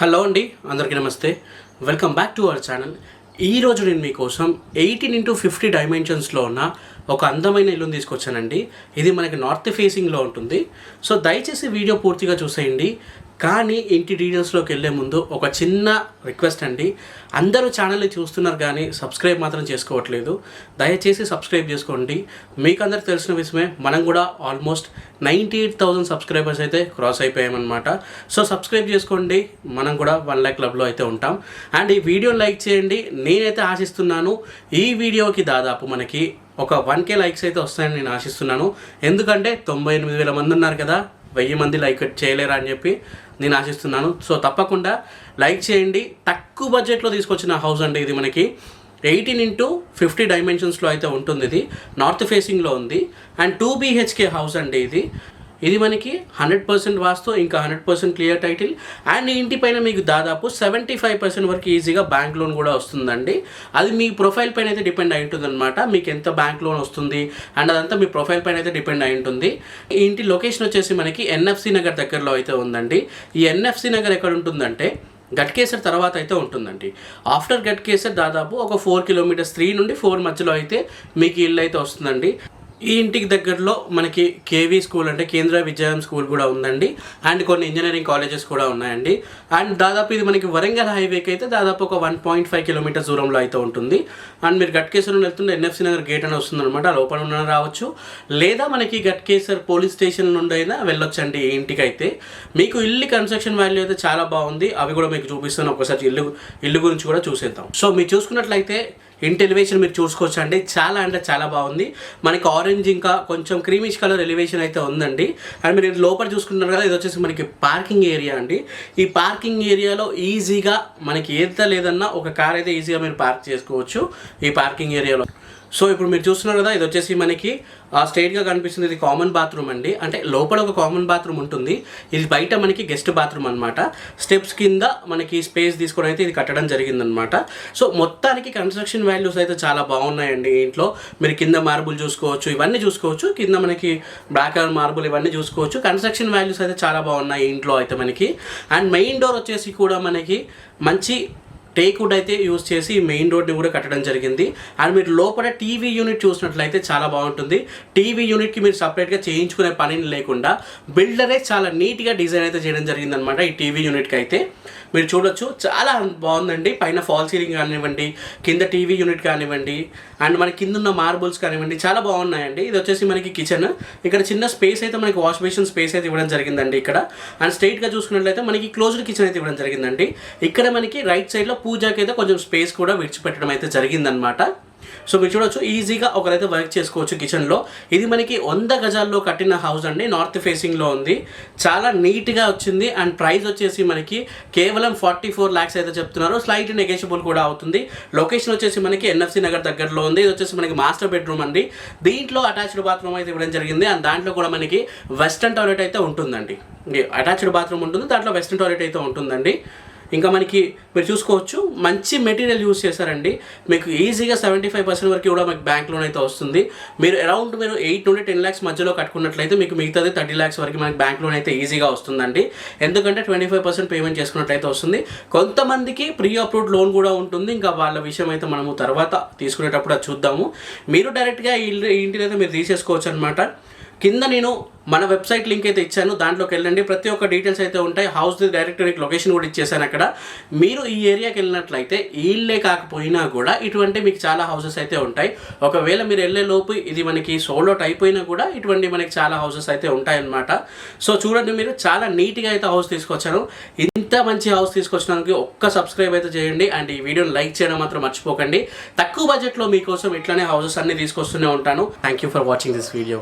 Hello అండి అందరికీ నమస్తే. Welcome back to our channel. ఈరోజు నేను మీకోసం ఎయిటీన్ ఇంటూ ఫిఫ్టీ డైమెన్షన్స్లో ఉన్న ఒక అందమైన ఇల్లుని తీసుకొచ్చానండి. ఇది మనకి నార్త్ ఫేసింగ్లో ఉంటుంది. సో దయచేసి వీడియో పూర్తిగా చూసేయండి. కానీ ఇంటి డీటెయిల్స్లోకి వెళ్ళే ముందు ఒక చిన్న రిక్వెస్ట్ అండి. అందరూ ఛానల్ని చూస్తున్నారు కానీ సబ్స్క్రైబ్ మాత్రం చేసుకోవట్లేదు. దయచేసి సబ్స్క్రైబ్ చేసుకోండి. మీకు అందరికి తెలిసిన విషయమే మనం కూడా almost ninety eight thousand subscribers అయితే క్రాస్ అయిపోయామన్నమాట. సో సబ్స్క్రైబ్ చేసుకోండి. మనం కూడా వన్ ల్యాక్ క్లబ్లో అయితే ఉంటాం. అండ్ ఈ వీడియో లైక్ చేయండి. నేనైతే ఆశిస్తున్నాను ఈ వీడియోకి దాదాపు మనకి ఒక వన్ కే లైక్స్ అయితే వస్తాయని నేను ఆశిస్తున్నాను. ఎందుకంటే తొంభై ఎనిమిది వేల మంది ఉన్నారు కదా. వెయ్యి మంది లైక్ చేయలేరా అని చెప్పి నేను ఆశిస్తున్నాను. సో తప్పకుండా లైక్ చేయండి. తక్కువ బడ్జెట్లో తీసుకొచ్చిన హౌస్ అండి ఇది మనకి. ఎయిటీన్ ఇంటూ ఫిఫ్టీ డైమెన్షన్స్లో అయితే ఉంటుంది ఇది. నార్త్ ఫేసింగ్లో ఉంది. అండ్ టూ బీహెచ్కే హౌస్ అండి ఇది. ఇది మనకి హండ్రెడ్ పర్సెంట్ వాస్తు ఇంకా hundred percent clear title and ఇంటి పైన మీకు దాదాపు సెవెంటీ ఫైవ్ పర్సెంట్ వరకు ఈజీగా బ్యాంక్ లోన్ కూడా వస్తుందండి. అది మీ ప్రొఫైల్ పైన అయితే డిపెండ్ అయి ఉంటుంది అనమాట మీకు ఎంత బ్యాంక్ లోన్ వస్తుంది అండ్ అదంతా మీ ప్రొఫైల్ పైన అయితే డిపెండ్ అయి ఉంటుంది. ఈ ఇంటి లొకేషన్ వచ్చేసి మనకి ఎన్ఎఫ్సి నగర్ దగ్గరలో అయితే ఉందండి. ఈ ఎన్ఎఫ్సి నగర్ ఎక్కడ ఉంటుందంటే గట్కేసర్ తర్వాత అయితే ఉంటుందండి. ఆఫ్టర్ గట్కేసర్ దాదాపు ఒక ఫోర్ కిలోమీటర్స్ త్రీ నుండి ఫోర్ మధ్యలో అయితే మీకు ఇల్లు అయితే వస్తుందండి. ఈ ఇంటికి దగ్గరలో మనకి కేవీ స్కూల్ అంటే కేంద్ర విద్యాలయం స్కూల్ కూడా ఉందండి. అండ్ కొన్ని ఇంజనీరింగ్ కాలేజెస్ కూడా ఉన్నాయండి. అండ్ దాదాపు ఇది మనకి వరంగల్ హైవేకి అయితే దాదాపు ఒక వన్ పాయింట్ ఫైవ్ కిలోమీటర్స్ దూరంలో అయితే ఉంటుంది. అండ్ మీరు గట్కేసర్ వెళ్తుంటే ఎన్ఎఫ్సి నగర్ గేట్ అని వస్తుంది అనమాట లోపల ఉన్న రావచ్చు. లేదా మనకి గట్కేశ్వర్ పోలీస్ స్టేషన్ నుండి అయినా వెళ్ళొచ్చండి ఈ ఇంటికి అయితే మీకు ఇల్లు కన్స్ట్రక్షన్ వాల్యూ అయితే చాలా బాగుంది. అవి కూడా మీకు చూపిస్తాను. ఒకసారి ఇల్లు ఇల్లు గురించి కూడా చూసేద్దాం. సో మీరు చూసుకున్నట్లయితే ఇంటి ఎలివేషన్ మీరు చూసుకోవచ్చు అండి చాలా అంటే చాలా బాగుంది. మనకి ఆరెంజ్ ఇంకా కొంచెం క్రీమిష్ కలర్ ఎలివేషన్ అయితే ఉందండి. అండ్ మీరు లోపల చూసుకుంటున్నారు కదా ఇది వచ్చేసి మనకి పార్కింగ్ ఏరియా అండి. ఈ పార్కింగ్ ఏరియాలో ఈజీగా మనకి ఏదో లేదన్నా ఒక కార్ అయితే ఈజీగా మీరు పార్క్ చేసుకోవచ్చు ఈ పార్కింగ్ ఏరియాలో. సో ఇప్పుడు మీరు చూస్తున్నారు కదా ఇది వచ్చేసి మనకి స్ట్రైట్గా కనిపిస్తుంది ఇది కామన్ బాత్రూమ్ అండి. అంటే లోపల ఒక కామన్ బాత్రూమ్ ఉంటుంది. ఇది బయట మనకి గెస్ట్ బాత్రూమ్ అనమాట స్టెప్స్ కింద మనకి స్పేస్ తీసుకొని అయితే ఇది కట్టడం జరిగిందనమాట సో మొత్తానికి కన్స్ట్రక్షన్ వాల్యూస్ అయితే చాలా బాగున్నాయండి ఇంట్లో. మీరు కింద మార్బుల్ చూసుకోవచ్చు ఇవన్నీ చూసుకోవచ్చు. కింద మనకి బ్లాక్ కలర్ మార్బుల్ ఇవన్నీ చూసుకోవచ్చు. కన్స్ట్రక్షన్ వాల్యూస్ అయితే చాలా బాగున్నాయి ఇంట్లో అయితే మనకి. అండ్ మెయిన్ డోర్ వచ్చేసి కూడా మనకి మంచి టేక్వుడ్ అయితే యూస్ చేసి మెయిన్ రోడ్ని కూడా కట్టడం జరిగింది. అండ్ మీరు లోపల టీవీ యూనిట్ చూసినట్లయితే చాలా బాగుంటుంది. టీవీ యూనిట్కి మీరు సపరేట్గా చేయించుకునే పనిని లేకుండా బిల్డరే చాలా నీట్గా డిజైన్ అయితే చేయడం జరిగిందనమాట ఈ టీవీ యూనిట్కి అయితే. మీరు చూడొచ్చు చాలా బాగుందండి. పైన ఫాల్ సీలింగ్ కానివ్వండి కింద టీవీ యూనిట్ కానివ్వండి అండ్ మన కింద ఉన్న మార్బుల్స్ కానివ్వండి చాలా బాగున్నాయండి. ఇది వచ్చేసి మనకి కిచెన్ ఇక్కడ చిన్న స్పేస్ అయితే మనకి వాష్ బేసిన్ స్పేస్ అయితే ఇవ్వడం జరిగిందండి ఇక్కడ. అండ్ స్ట్రైట్గా చూసుకున్నట్లయితే మనకి క్లోజ్డ్ కిచెన్ అయితే ఇవ్వడం జరిగిందండి. ఇక్కడ మనకి రైట్ సైడ్లో పూజకి అయితే కొంచెం స్పేస్ కూడా విడిచిపెట్టడం అయితే జరిగిందనమాట సో మీరు చూడొచ్చు ఈజీగా ఒకరైతే వర్క్ చేసుకోవచ్చు కిచెన్లో ఇది మనకి వంద గజాల్లో కట్టిన హౌస్ అండి. నార్త్ ఫేసింగ్లో ఉంది. చాలా నీట్గా వచ్చింది. అండ్ ప్రైస్ వచ్చేసి మనకి కేవలం ఫార్టీ ఫోర్ ల్యాక్స్ అయితే చెప్తున్నారు. స్లైట్ నెగెషియబుల్ కూడా అవుతుంది. లొకేషన్ వచ్చేసి మనకి ఎన్ఎఫ్సి నగర్ దగ్గరలో ఉంది. ఇది వచ్చేసి మనకి మాస్టర్ బెడ్రూమ్ అండి. దీంట్లో అటాచ్డ్ బాత్రూమ్ అయితే ఇవ్వడం జరిగింది. అండ్ దాంట్లో కూడా మనకి వెస్టర్న్ టాయిలెట్ అయితే ఉంటుందండి. అటాచ్డ్ బాత్రూమ్ ఉంటుంది. దాంట్లో వెస్టర్న్ టాయిలెట్ అయితే ఉంటుందండి. ఇంకా మనకి మీరు చూసుకోవచ్చు మంచి మెటీరియల్ యూస్ చేశారండి. మీకు ఈజీగా సెవెంటీ ఫైవ్ పర్సెంట్ వరకు కూడా మీకు బ్యాంక్ లోన్ అయితే వస్తుంది. మీరు అరౌండ్ మీరు ఎయిట్ నుండి టెన్ ల్యాక్స్ మధ్యలో కట్టుకున్నట్లయితే మీకు మిగతాది థర్టీ ల్యాక్స్ వరకు మనకి బ్యాంక్ లోన్ అయితే ఈజీగా వస్తుందండి. ఎందుకంటే ట్వంటీ ఫైవ్ పర్సెంట్ పేమెంట్ చేసుకున్నట్లయితే వస్తుంది. కొంతమందికి ప్రీ అప్రూవ్డ్ లోన్ కూడా ఉంటుంది. ఇంకా వాళ్ళ విషయం అయితే మనము తర్వాత తీసుకునేటప్పుడు అది చూద్దాము. మీరు డైరెక్ట్గా ఈ ఇంటిని అయితే మీరు తీసేసుకోవచ్చు అనమాట కింద నేను మన వెబ్సైట్ లింక్ అయితే ఇచ్చాను. దాంట్లోకి వెళ్ళండి. ప్రతి ఒక్క డీటెయిల్స్ అయితే ఉంటాయి. హౌస్ డైరెక్ట్ మీకు లొకేషన్ కూడా ఇచ్చేసాను అక్కడ. మీరు ఈ ఏరియాకి వెళ్ళినట్లయితే ఇల్లే కాకపోయినా కూడా ఇటువంటి మీకు చాలా హౌసెస్ అయితే ఉంటాయి. ఒకవేళ మీరు వెళ్ళే లోపు ఇది మనకి సోలోట్ అయిపోయినా కూడా ఇటువంటి మనకి చాలా హౌసెస్ అయితే ఉంటాయన్నమాట. సో చూడండి మీరు చాలా నీట్గా అయితే హౌస్ తీసుకొచ్చాను ఇంత మంచి హౌస్ తీసుకొచ్చినందుకు ఒక్క సబ్స్క్రైబ్ అయితే చేయండి. అండ్ ఈ వీడియోని లైక్ చేయడం మాత్రం మర్చిపోకండి. తక్కువ బడ్జెట్లో మీకోసం ఇట్లానే హౌసెస్ అన్ని తీసుకొస్తూనే ఉంటాను. Thank you for watching this video.